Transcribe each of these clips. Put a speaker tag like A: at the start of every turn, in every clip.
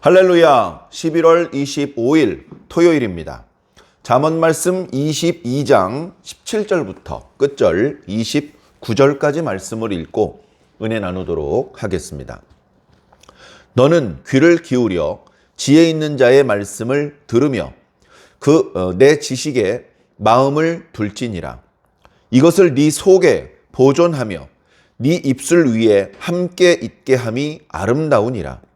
A: 할렐루야. 11월 25일 토요일입니다. 잠언 말씀 22장 17절부터 끝절 29절까지 말씀을 읽고 은혜 나누도록 하겠습니다. 너는 귀를 기울여 지혜 있는 자의 말씀을 들으며 그내 지식에 마음을 둘지니라. 이것을 네 속에 보존하며 네 입술 위에 함께 있게 함이 아름다우니라.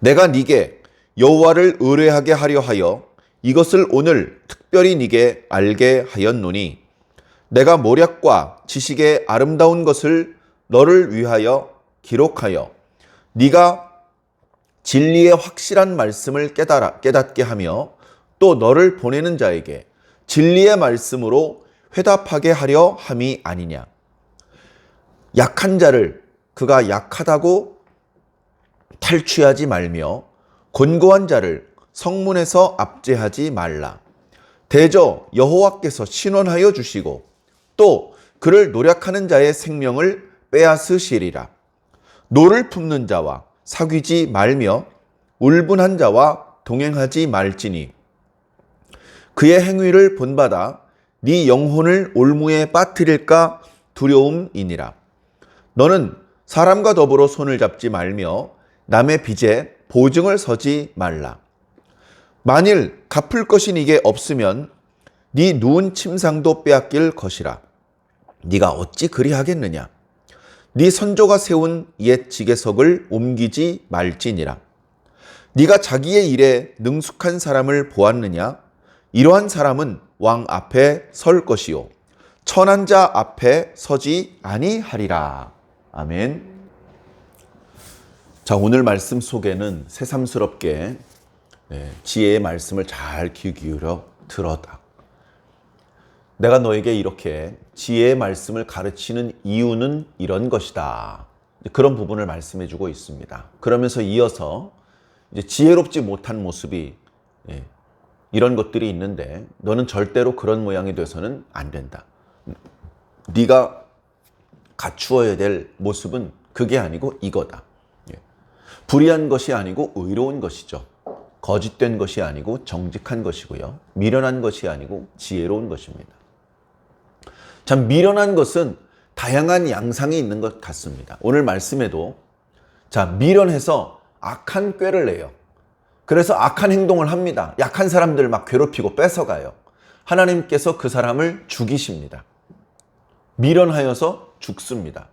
A: 내가 네게 여호와를 의뢰하게 하려 하여 이것을 오늘 특별히 네게 알게 하였노니 내가 모략과 지식의 아름다운 것을 너를 위하여 기록하여 네가 진리의 확실한 말씀을 깨달아 깨닫게 하며 또 너를 보내는 자에게 진리의 말씀으로 회답하게 하려 함이 아니냐. 약한 자를 그가 약하다고 탈취하지 말며 곤고한 자를 성문에서 압제하지 말라. 대저 여호와께서 신원하여 주시고 또 그를 노력하는 자의 생명을 빼앗으시리라. 노를 품는 자와 사귀지 말며 울분한 자와 동행하지 말지니 그의 행위를 본받아 네 영혼을 올무에 빠뜨릴까 두려움이니라. 너는 사람과 더불어 손을 잡지 말며 남의 빚에 보증을 서지 말라. 만일 갚을 것이 네게 없으면 네 누운 침상도 빼앗길 것이라. 네가 어찌 그리하겠느냐? 네 선조가 세운 옛 지게석을 옮기지 말지니라. 네가 자기의 일에 능숙한 사람을 보았느냐? 이러한 사람은 왕 앞에 설 것이요 천한 자 앞에 서지 아니하리라. 아멘. 자, 오늘 말씀 속에는 새삼스럽게 네, 지혜의 말씀을 잘 귀 기울여 들어다. 내가 너에게 이렇게 지혜의 말씀을 가르치는 이유는 이런 것이다. 그런 부분을 말씀해 주고 있습니다. 그러면서 이어서 이제 지혜롭지 못한 모습이 예, 이런 것들이 있는데 너는 절대로 그런 모양이 돼서는 안 된다. 네가 갖추어야 될 모습은 그게 아니고 이거다. 예. 불의한 것이 아니고 의로운 것이죠. 거짓된 것이 아니고 정직한 것이고요. 미련한 것이 아니고 지혜로운 것입니다. 참 미련한 것은 다양한 양상이 있는 것 같습니다. 오늘 말씀에도 자 미련해서 악한 꾀를 내요. 그래서 악한 행동을 합니다. 약한 사람들 막 괴롭히고 뺏어가요. 하나님께서 그 사람을 죽이십니다. 미련하여서 죽습니다.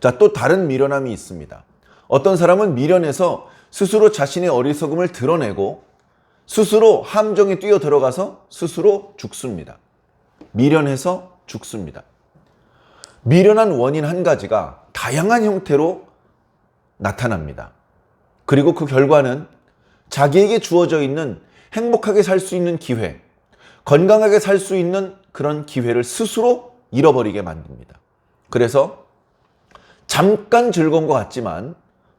A: 자, 또 다른 미련함이 있습니다. 어떤 사람은 미련해서 스스로 자신의 어리석음을 드러내고 스스로 함정에 뛰어 들어가서 스스로 죽습니다. 미련해서 죽습니다. 미련한 원인 한 가지가 다양한 형태로 나타납니다. 그리고 그 결과는 자기에게 주어져 있는 행복하게 살 수 있는 기회, 건강하게 살 수 있는 그런 기회를 스스로 잃어버리게 만듭니다. 그래서 잠깐 즐거운 것 같지만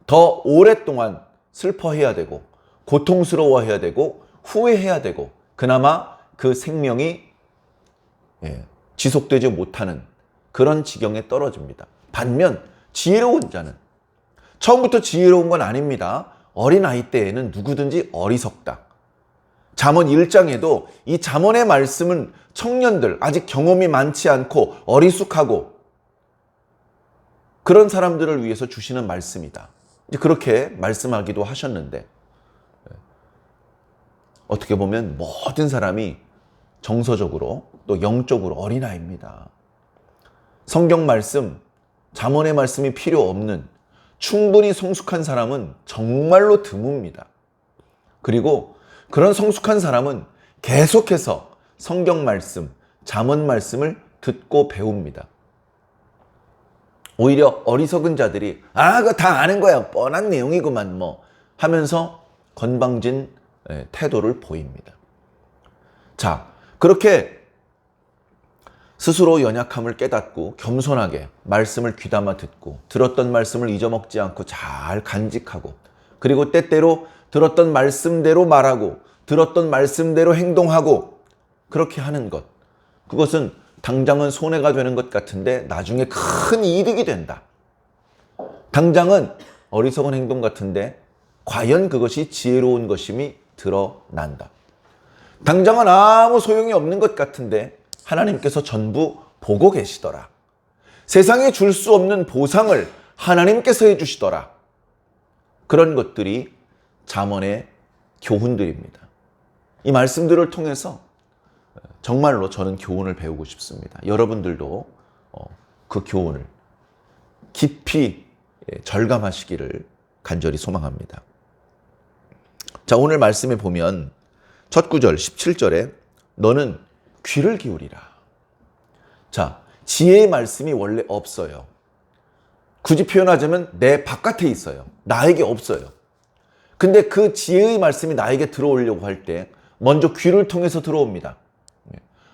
A: 더 오랫동안 슬퍼해야 되고 고통스러워해야 되고 후회해야 되고 그나마 그 생명이 예, 지속되지 못하는 그런 지경에 떨어집니다. 반면 지혜로운 자는 처음부터 지혜로운 건 아닙니다. 어린 아이 때에는 누구든지 어리석다. 잠언 1장에도 이 잠언의 말씀은 청년들 아직 경험이 많지 않고 어리숙하고 그런 사람들을 위해서 주시는 말씀이다. 이제 그렇게 말씀하기도 하셨는데 어떻게 보면 모든 사람이 정서적으로 또 영적으로 어린아이입니다. 성경 말씀, 잠언의 말씀이 필요 없는 충분히 성숙한 사람은 정말로 드뭅니다. 그리고 그런 성숙한 사람은 계속해서 성경 말씀, 잠언 말씀을 듣고 배웁니다. 오히려 어리석은 자들이 아, 그거 다 아는 거야. 뻔한 내용이구만 뭐 하면서 건방진 예, 태도를 보입니다. 자, 그렇게 스스로 연약함을 깨닫고 겸손하게 말씀을 귀담아 듣고 들었던 말씀을 잊어먹지 않고 잘 간직하고 그리고 때때로 들었던 말씀대로 말하고 들었던 말씀대로 행동하고 그렇게 하는 것. 그것은 당장은 손해가 되는 것 같은데 나중에 큰 이득이 된다. 당장은 어리석은 행동 같은데 과연 그것이 지혜로운 것임이 드러난다. 당장은 아무 소용이 없는 것 같은데 하나님께서 전부 보고 계시더라. 세상에 줄 수 없는 보상을 하나님께서 해주시더라. 그런 것들이 잠언의 교훈들입니다. 이 말씀들을 통해서 정말로 저는 교훈을 배우고 싶습니다. 여러분들도 어, 그 교훈을 깊이 예, 절감하시기를 간절히 소망합니다. 자, 오늘 말씀에 보면 첫 구절 17절에 너는 귀를 기울이라. 자, 지혜의 말씀이 원래 없어요. 굳이 표현하자면 내 바깥에 있어요. 나에게 없어요. 근데 그 지혜의 말씀이 나에게 들어오려고 할 때 먼저 귀를 통해서 들어옵니다.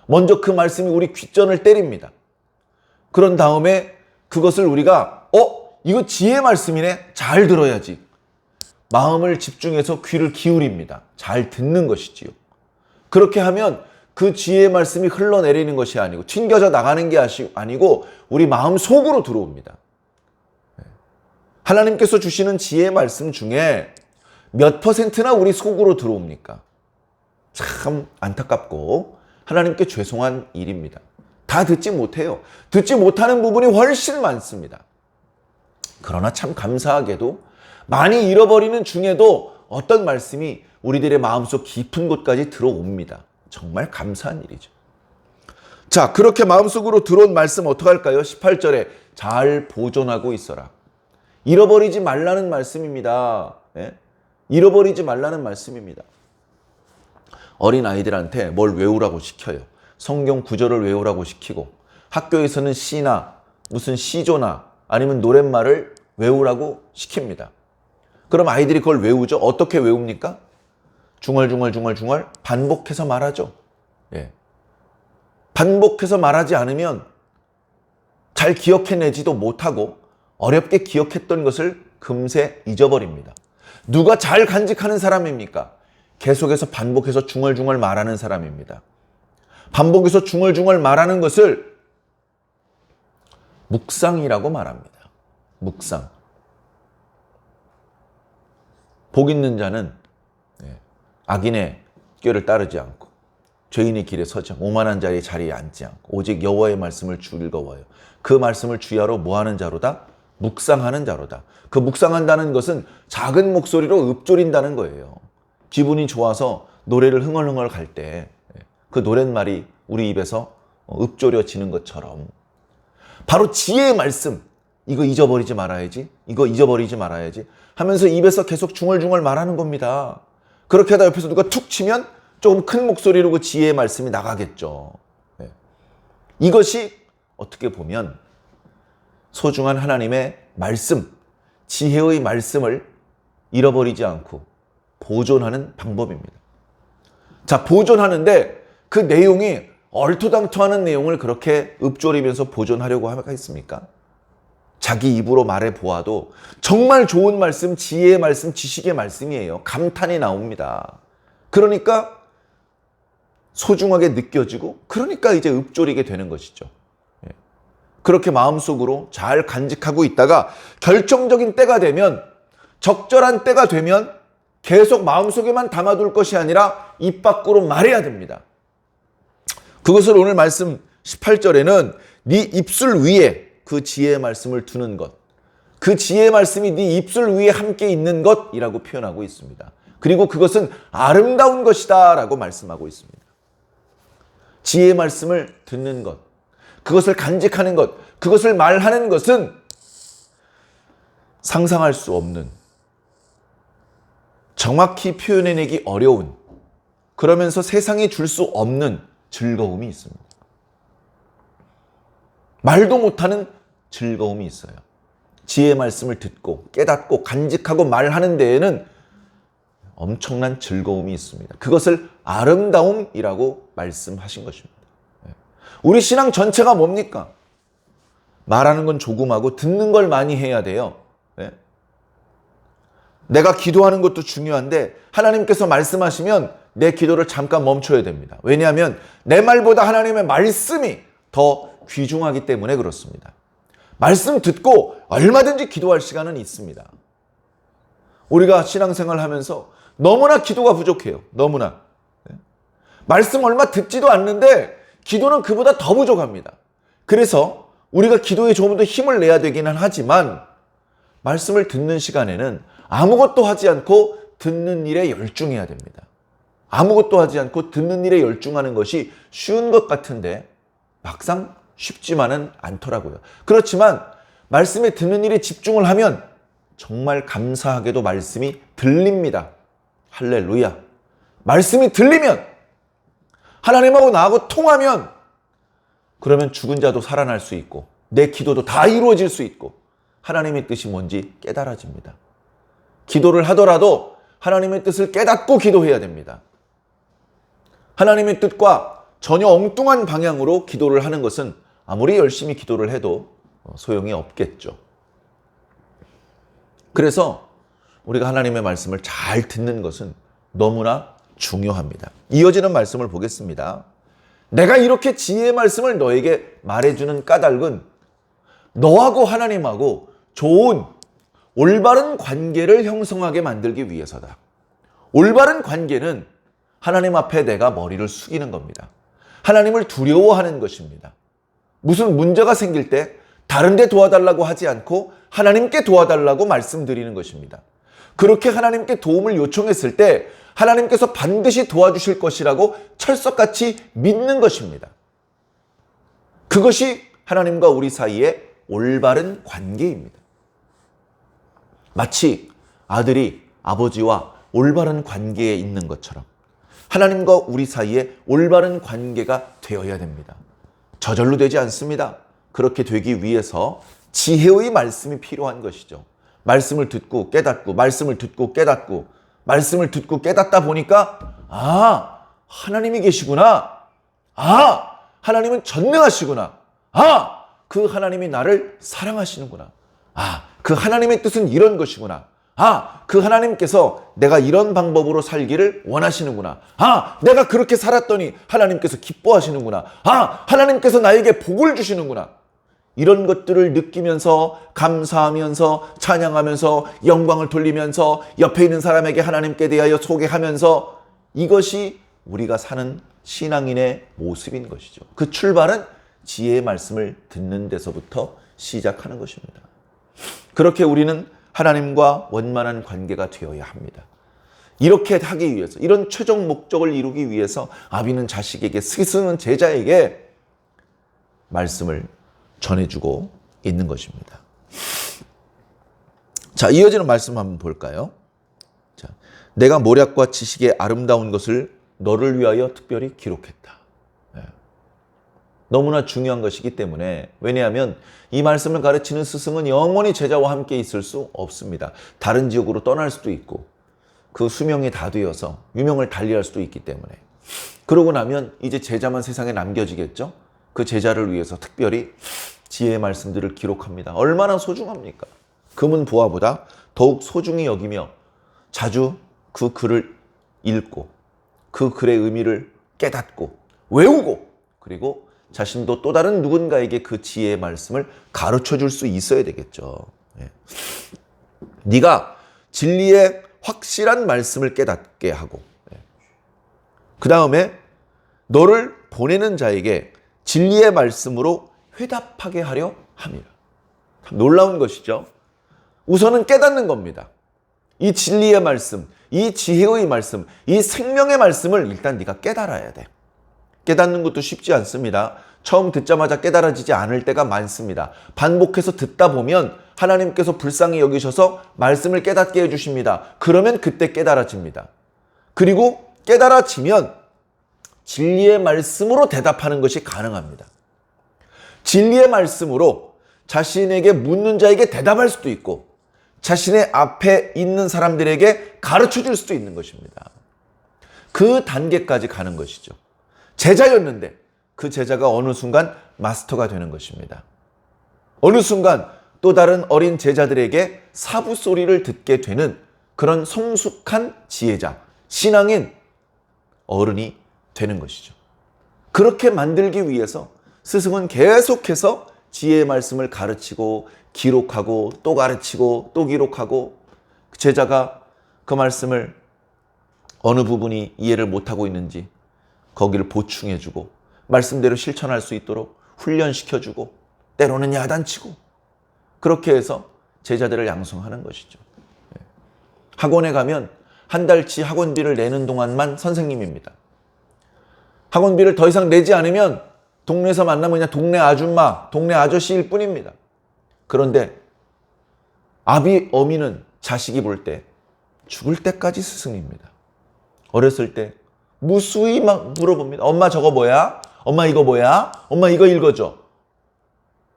A: 먼저 그 말씀이 우리 귓전을 때립니다. 그런 다음에 그것을 우리가 어? 이거 지혜의 말씀이네? 잘 들어야지. 마음을 집중해서 귀를 기울입니다. 잘 듣는 것이지요. 그렇게 하면 그 지혜의 말씀이 흘러내리는 것이 아니고 튕겨져 나가는 게 아니고 우리 마음 속으로 들어옵니다. 하나님께서 주시는 지혜의 말씀 중에 몇 퍼센트나 우리 속으로 들어옵니까? 참 안타깝고 하나님께 죄송한 일입니다. 다 듣지 못해요. 듣지 못하는 부분이 훨씬 많습니다. 그러나 참 감사하게도 많이 잃어버리는 중에도 어떤 말씀이 우리들의 마음속 깊은 곳까지 들어옵니다. 정말 감사한 일이죠. 자, 그렇게 마음속으로 들어온 말씀 어떡할까요? 18절에 잘 보존하고 있어라. 잃어버리지 말라는 말씀입니다. 예? 잃어버리지 말라는 말씀입니다. 어린 아이들한테 뭘 외우라고 시켜요. 성경 구절을 외우라고 시키고 학교에서는 시나 무슨 시조나 아니면 노랫말을 외우라고 시킵니다. 그럼 아이들이 그걸 외우죠. 어떻게 외웁니까? 중얼중얼중얼중얼 반복해서 말하죠. 예. 반복해서 말하지 않으면 잘 기억해내지도 못하고 어렵게 기억했던 것을 금세 잊어버립니다. 누가 잘 간직하는 사람입니까? 계속해서 반복해서 중얼중얼 말하는 사람입니다. 반복해서 중얼중얼 말하는 것을 묵상이라고 말합니다. 묵상. 복 있는 자는 예, 악인의 꾀를 따르지 않고 죄인의 길에 서지 않고 오만한 자리에 자리에 앉지 않고 오직 여호와의 말씀을 즐거워요. 그 말씀을 주야로 뭐하는 자로다? 묵상하는 자로다. 그 묵상한다는 것은 작은 목소리로 읊조린다는 거예요. 기분이 좋아서 노래를 흥얼흥얼 갈 때 그 노랫말이 우리 입에서 읊조려지는 것처럼 바로 지혜의 말씀 이거 잊어버리지 말아야지 이거 잊어버리지 말아야지 하면서 입에서 계속 중얼중얼 말하는 겁니다. 그렇게 하다 옆에서 누가 툭 치면 조금 큰 목소리로 그 지혜의 말씀이 나가겠죠. 네. 이것이 어떻게 보면 소중한 하나님의 말씀, 지혜의 말씀을 잃어버리지 않고 보존하는 방법입니다. 자, 보존하는데 그 내용이 얼토당토하는 내용을 그렇게 읊조리면서 보존하려고 하겠습니까? 자기 입으로 말해 보아도 정말 좋은 말씀, 지혜의 말씀, 지식의 말씀이에요. 감탄이 나옵니다. 그러니까 소중하게 느껴지고 그러니까 이제 읊조리게 되는 것이죠. 예. 그렇게 마음속으로 잘 간직하고 있다가 결정적인 때가 되면 적절한 때가 되면 계속 마음속에만 담아둘 것이 아니라 입 밖으로 말해야 됩니다. 그것을 오늘 말씀 18절에는 네 입술 위에 그 지혜의 말씀을 두는 것. 그 지혜의 말씀이 네 입술 위에 함께 있는 것이라고 표현하고 있습니다. 그리고 그것은 아름다운 것이다 라고 말씀하고 있습니다. 지혜의 말씀을 듣는 것, 그것을 간직하는 것, 그것을 말하는 것은 상상할 수 없는 정확히 표현해내기 어려운 그러면서 세상에 줄수 없는 즐거움이 있습니다. 말도 못하는 즐거움이 있어요. 지혜의 말씀을 듣고 깨닫고 간직하고 말하는 데에는 엄청난 즐거움이 있습니다. 그것을 아름다움이라고 말씀하신 것입니다. 네. 우리 신앙 전체가 뭡니까? 말하는 건 조금하고 듣는 걸 많이 해야 돼요. 네. 내가 기도하는 것도 중요한데 하나님께서 말씀하시면 내 기도를 잠깐 멈춰야 됩니다. 왜냐하면 내 말보다 하나님의 말씀이 더 귀중하기 때문에 그렇습니다. 말씀 듣고 얼마든지 기도할 시간은 있습니다. 우리가 신앙생활 하면서 너무나 기도가 부족해요. 너무나. 예. 말씀 얼마 듣지도 않는데 기도는 그보다 더 부족합니다. 그래서 우리가 기도에 조금 더 힘을 내야 되기는 하지만 말씀을 듣는 시간에는 아무것도 하지 않고 듣는 일에 열중해야 됩니다. 아무것도 하지 않고 듣는 일에 열중하는 것이 쉬운 것 같은데 막상 쉽지만은 않더라고요. 그렇지만 말씀에 듣는 일에 집중을 하면 정말 감사하게도 말씀이 들립니다. 할렐루야. 말씀이 들리면 하나님하고 나하고 통하면 그러면 죽은 자도 살아날 수 있고 내 기도도 다 이루어질 수 있고 하나님의 뜻이 뭔지 깨달아집니다. 기도를 하더라도 하나님의 뜻을 깨닫고 기도해야 됩니다. 하나님의 뜻과 전혀 엉뚱한 방향으로 기도를 하는 것은 아무리 열심히 기도를 해도 소용이 없겠죠. 그래서 우리가 하나님의 말씀을 잘 듣는 것은 너무나 중요합니다. 이어지는 말씀을 보겠습니다. 내가 이렇게 지혜의 말씀을 너에게 말해주는 까닭은 너하고 하나님하고 좋은 올바른 관계를 형성하게 만들기 위해서다. 올바른 관계는 하나님 앞에 내가 머리를 숙이는 겁니다. 하나님을 두려워하는 것입니다. 무슨 문제가 생길 때 다른 데 도와달라고 하지 않고 하나님께 도와달라고 말씀드리는 것입니다. 그렇게 하나님께 도움을 요청했을 때 하나님께서 반드시 도와주실 것이라고 철석같이 믿는 것입니다. 그것이 하나님과 우리 사이의 올바른 관계입니다. 마치 아들이 아버지와 올바른 관계에 있는 것처럼 하나님과 우리 사이에 올바른 관계가 되어야 됩니다. 저절로 되지 않습니다. 그렇게 되기 위해서 지혜의 말씀이 필요한 것이죠. 말씀을 듣고 깨닫고, 말씀을 듣고 깨닫고, 말씀을 듣고 깨닫다 보니까, 아, 하나님이 계시구나. 아, 하나님은 전능하시구나. 아, 그 하나님이 나를 사랑하시는구나. 아, 그 하나님의 뜻은 이런 것이구나. 아, 그 하나님께서 내가 이런 방법으로 살기를 원하시는구나. 아, 내가 그렇게 살았더니 하나님께서 기뻐하시는구나. 아, 하나님께서 나에게 복을 주시는구나. 이런 것들을 느끼면서 감사하면서 찬양하면서 영광을 돌리면서 옆에 있는 사람에게 하나님께 대하여 소개하면서 이것이 우리가 사는 신앙인의 모습인 것이죠. 그 출발은 지혜의 말씀을 듣는 데서부터 시작하는 것입니다. 그렇게 우리는 하나님과 원만한 관계가 되어야 합니다. 이렇게 하기 위해서, 이런 최종 목적을 이루기 위해서 아비는 자식에게, 스승은 제자에게 말씀을 전해주고 있는 것입니다. 자, 이어지는 말씀 한번 볼까요? 자, 내가 모략과 지식의 아름다운 것을 너를 위하여 특별히 기록했다. 네. 너무나 중요한 것이기 때문에 왜냐하면 이 말씀을 가르치는 스승은 영원히 제자와 함께 있을 수 없습니다. 다른 지역으로 떠날 수도 있고 그 수명이 다 되어서 유명을 달리할 수도 있기 때문에 그러고 나면 이제 제자만 세상에 남겨지겠죠. 그 제자를 위해서 특별히 지혜의 말씀들을 기록합니다. 얼마나 소중합니까? 금은 보화보다 더욱 소중히 여기며 자주 그 글을 읽고 그 글의 의미를 깨닫고 외우고 그리고 자신도 또 다른 누군가에게 그 지혜의 말씀을 가르쳐 줄 수 있어야 되겠죠. 예. 네가 진리의 확실한 말씀을 깨닫게 하고 예. 그 다음에 너를 보내는 자에게 진리의 말씀으로 회답하게 하려 합니다. 참 놀라운 것이죠. 우선은 깨닫는 겁니다. 이 진리의 말씀, 이 지혜의 말씀, 이 생명의 말씀을 일단 네가 깨달아야 돼. 깨닫는 것도 쉽지 않습니다. 처음 듣자마자 깨달아지지 않을 때가 많습니다. 반복해서 듣다 보면 하나님께서 불쌍히 여기셔서 말씀을 깨닫게 해주십니다. 그러면 그때 깨달아집니다. 그리고 깨달아지면 진리의 말씀으로 대답하는 것이 가능합니다. 진리의 말씀으로 자신에게 묻는 자에게 대답할 수도 있고 자신의 앞에 있는 사람들에게 가르쳐 줄 수도 있는 것입니다. 그 단계까지 가는 것이죠. 제자였는데 그 제자가 어느 순간 마스터가 되는 것입니다. 어느 순간 또 다른 어린 제자들에게 사부 소리를 듣게 되는 그런 성숙한 지혜자, 신앙인 어른이 되는 것이죠. 그렇게 만들기 위해서 스승은 계속해서 지혜의 말씀을 가르치고 기록하고 또 가르치고 또 기록하고 제자가 그 말씀을 어느 부분이 이해를 못하고 있는지 거기를 보충해주고 말씀대로 실천할 수 있도록 훈련시켜주고 때로는 야단치고 그렇게 해서 제자들을 양성하는 것이죠. 예. 학원에 가면 한 달치 학원비를 내는 동안만 선생님입니다. 학원비를 더 이상 내지 않으면 동네에서 만나면 그냥 동네 아줌마, 동네 아저씨일 뿐입니다. 그런데 아비, 어미는 자식이 볼 때 죽을 때까지 스승입니다. 어렸을 때 무수히 막 물어봅니다. 엄마 저거 뭐야? 엄마 이거 뭐야? 엄마 이거 읽어줘.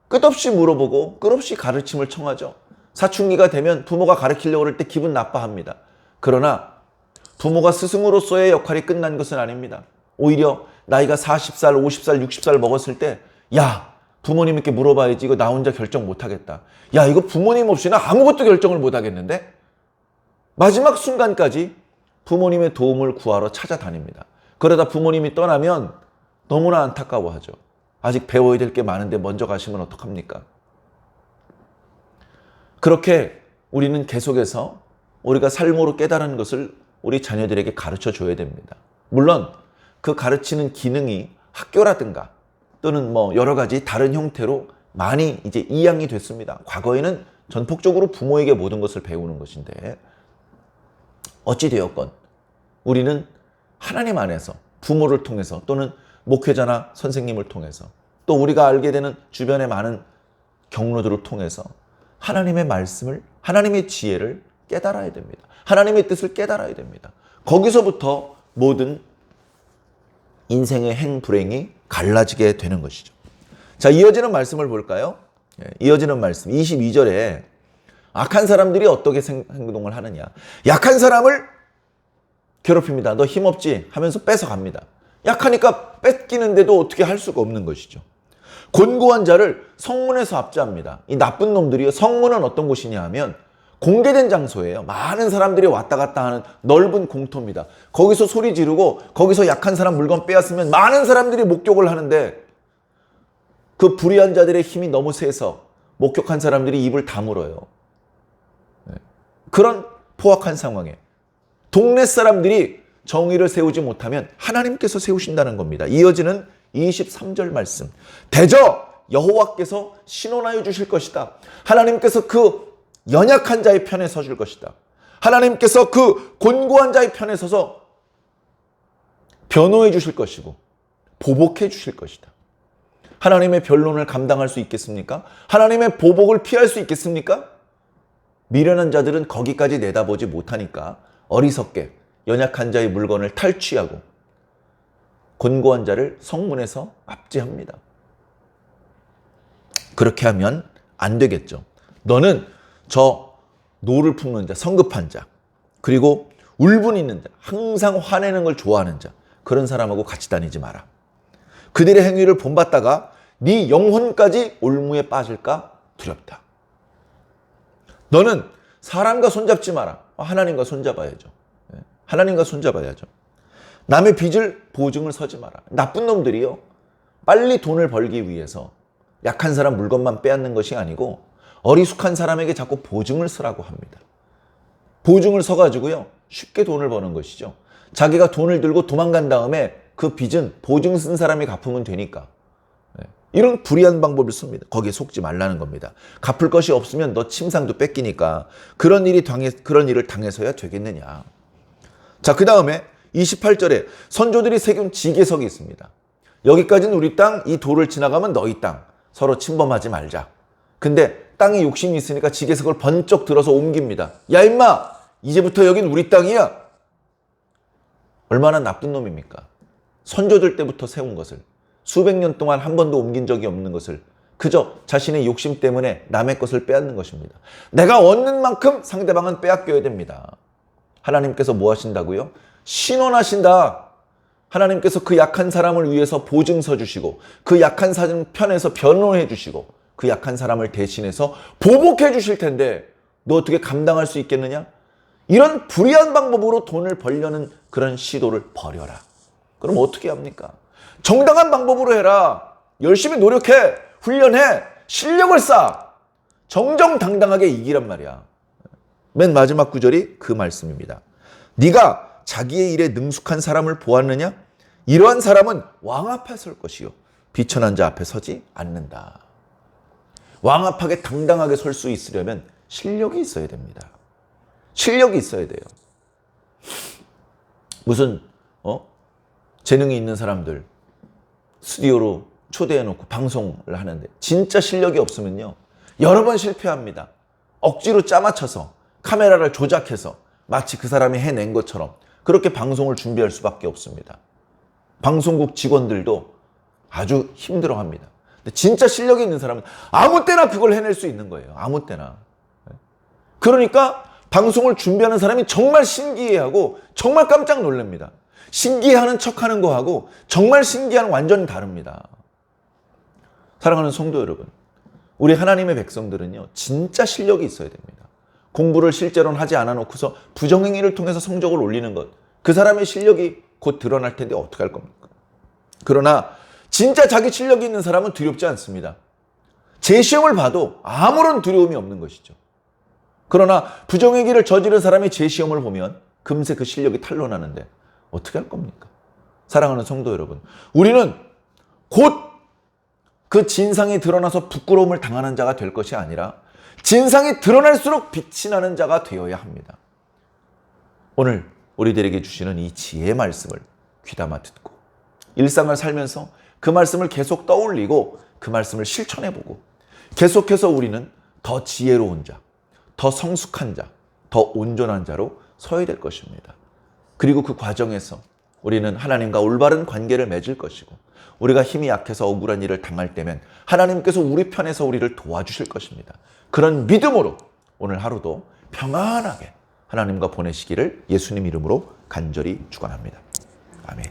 A: 끝없이 물어보고 끝없이 가르침을 청하죠. 사춘기가 되면 부모가 가르치려고 할 때 기분 나빠합니다. 그러나 부모가 스승으로서의 역할이 끝난 것은 아닙니다. 오히려 나이가 40살, 50살, 60살 먹었을 때, 야, 부모님께 물어봐야지. 이거 나 혼자 결정 못 하겠다. 야, 이거 부모님 없이는 아무것도 결정을 못 하겠는데? 마지막 순간까지 부모님의 도움을 구하러 찾아다닙니다. 그러다 부모님이 떠나면 너무나 안타까워하죠. 아직 배워야 될 게 많은데 먼저 가시면 어떡합니까? 그렇게 우리는 계속해서 우리가 삶으로 깨달은 것을 우리 자녀들에게 가르쳐 줘야 됩니다. 물론 그 가르치는 기능이 학교라든가 또는 뭐 여러 가지 다른 형태로 많이 이제 이양이 됐습니다. 과거에는 전폭적으로 부모에게 모든 것을 배우는 것인데 어찌되었건 우리는 하나님 안에서 부모를 통해서 또는 목회자나 선생님을 통해서 또 우리가 알게 되는 주변의 많은 경로들을 통해서 하나님의 말씀을 하나님의 지혜를 깨달아야 됩니다. 하나님의 뜻을 깨달아야 됩니다. 거기서부터 모든 인생의 행 불행이 갈라지게 되는 것이죠. 자, 이어지는 말씀을 볼까요? 예, 이어지는 말씀 22절에 악한 사람들이 어떻게 생- 행동을 하느냐. 약한 사람을 괴롭힙니다. 너 힘없지? 하면서 뺏어갑니다. 약하니까 뺏기는데도 어떻게 할 수가 없는 것이죠. 곤고한 자를 성문에서 압제합니다. 이 나쁜 놈들이요. 성문은 어떤 곳이냐 하면 공개된 장소예요. 많은 사람들이 왔다 갔다 하는 넓은 공터입니다. 거기서 소리 지르고 거기서 약한 사람 물건 빼앗으면 많은 사람들이 목격을 하는데 그 불의한 자들의 힘이 너무 세서 목격한 사람들이 입을 다물어요. 네. 그런 포악한 상황에 동네 사람들이 정의를 세우지 못하면 하나님께서 세우신다는 겁니다. 이어지는 23절 말씀. 대저 여호와께서 신원하여 주실 것이다. 하나님께서 그 연약한 자의 편에 서줄 것이다. 하나님께서 그 곤고한 자의 편에 서서 변호해 주실 것이고 보복해 주실 것이다. 하나님의 변론을 감당할 수 있겠습니까? 하나님의 보복을 피할 수 있겠습니까? 미련한 자들은 거기까지 내다보지 못하니까 어리석게 연약한 자의 물건을 탈취하고 곤고한 자를 성문에서 압제합니다. 그렇게 하면 안 되겠죠. 너는 저 노를 품는 자, 성급한 자, 그리고 울분 있는 자, 항상 화내는 걸 좋아하는 자, 그런 사람하고 같이 다니지 마라. 그들의 행위를 본받다가 네 영혼까지 올무에 빠질까 두렵다. 너는 사람과 손잡지 마라. 하나님과 손잡아야죠. 예, 하나님과 손잡아야죠. 남의 빚을 보증을 서지 마라. 나쁜 놈들이요. 빨리 돈을 벌기 위해서 약한 사람 물건만 빼앗는 것이 아니고 어리숙한 사람에게 자꾸 보증을 서라고 합니다. 보증을 서가지고요. 쉽게 돈을 버는 것이죠. 자기가 돈을 들고 도망간 다음에 그 빚은 보증 쓴 사람이 갚으면 되니까. 네. 이런 불의한 방법을 씁니다. 거기에 속지 말라는 겁니다. 갚을 것이 없으면 너 침상도 뺏기니까 그런 일이 당해, 그런 일을 당해서야 되겠느냐. 자, 그 다음에 28절에 선조들이 새긴 지계석이 있습니다. 여기까지는 우리 땅, 이 도를 지나가면 너희 땅. 서로 침범하지 말자. 근데 땅에 욕심이 있으니까 지계석을 번쩍 들어서 옮깁니다. 야, 임마! 이제부터 여긴 우리 땅이야! 얼마나 나쁜 놈입니까? 선조들 때부터 세운 것을 수백 년 동안 한 번도 옮긴 적이 없는 것을 그저 자신의 욕심 때문에 남의 것을 빼앗는 것입니다. 내가 얻는 만큼 상대방은 빼앗겨야 됩니다. 하나님께서 뭐 하신다고요? 신원하신다. 하나님께서 그 약한 사람을 위해서 보증 서 주시고 그 약한 사람 편에서 변호해 주시고 그 약한 사람을 대신해서 보복해 주실 텐데 너 어떻게 감당할 수 있겠느냐? 이런 불의한 방법으로 돈을 벌려는 그런 시도를 버려라. 그럼 어떻게 합니까? 정당한 방법으로 해라. 열심히 노력해. 훈련해. 실력을 쌓아. 정정당당하게 이기란 말이야. 맨 마지막 구절이 그 말씀입니다. 네가 자기의 일에 능숙한 사람을 보았느냐? 이러한 사람은 왕 앞에 설 것이요 비천한 자 앞에 서지 않는다. 왕 앞에 당당하게 설 수 있으려면 실력이 있어야 됩니다. 실력이 있어야 돼요. 무슨 어 재능이 있는 사람들 스튜디오로 초대해 놓고 방송을 하는데 진짜 실력이 없으면요 여러 번 실패합니다. 억지로 짜맞춰서 카메라를 조작해서 마치 그 사람이 해낸 것처럼 그렇게 방송을 준비할 수밖에 없습니다. 방송국 직원들도 아주 힘들어 합니다. 근데 진짜 실력이 있는 사람은 아무 때나 그걸 해낼 수 있는 거예요. 아무 때나. 그러니까 방송을 준비하는 사람이 정말 신기해하고 정말 깜짝 놀랍니다. 신기해하는 척하는 거하고 정말 신기한 완전히 다릅니다. 사랑하는 성도 여러분, 우리 하나님의 백성들은요, 진짜 실력이 있어야 됩니다. 공부를 실제로는 하지 않아 놓고서 부정행위를 통해서 성적을 올리는 것, 그 사람의 실력이 곧 드러날 텐데 어떻게 할 겁니까? 그러나 진짜 자기 실력이 있는 사람은 두렵지 않습니다. 제 시험을 봐도 아무런 두려움이 없는 것이죠. 그러나 부정행위를 저지른 사람이 제 시험을 보면 금세 그 실력이 탄로나는데 어떻게 할 겁니까? 사랑하는 성도 여러분, 우리는 곧 그 진상이 드러나서 부끄러움을 당하는 자가 될 것이 아니라 진상이 드러날수록 빛이 나는 자가 되어야 합니다. 오늘 우리들에게 주시는 이 지혜의 말씀을 귀담아 듣고 일상을 살면서 그 말씀을 계속 떠올리고 그 말씀을 실천해 보고 계속해서 우리는 더 지혜로운 자, 더 성숙한 자, 더 온전한 자로 서야 될 것입니다. 그리고 그 과정에서 우리는 하나님과 올바른 관계를 맺을 것이고 우리가 힘이 약해서 억울한 일을 당할 때면 하나님께서 우리 편에서 우리를 도와주실 것입니다. 그런 믿음으로 오늘 하루도 평안하게 하나님과 보내시기를 예수님 이름으로 간절히 축원합니다. 아멘.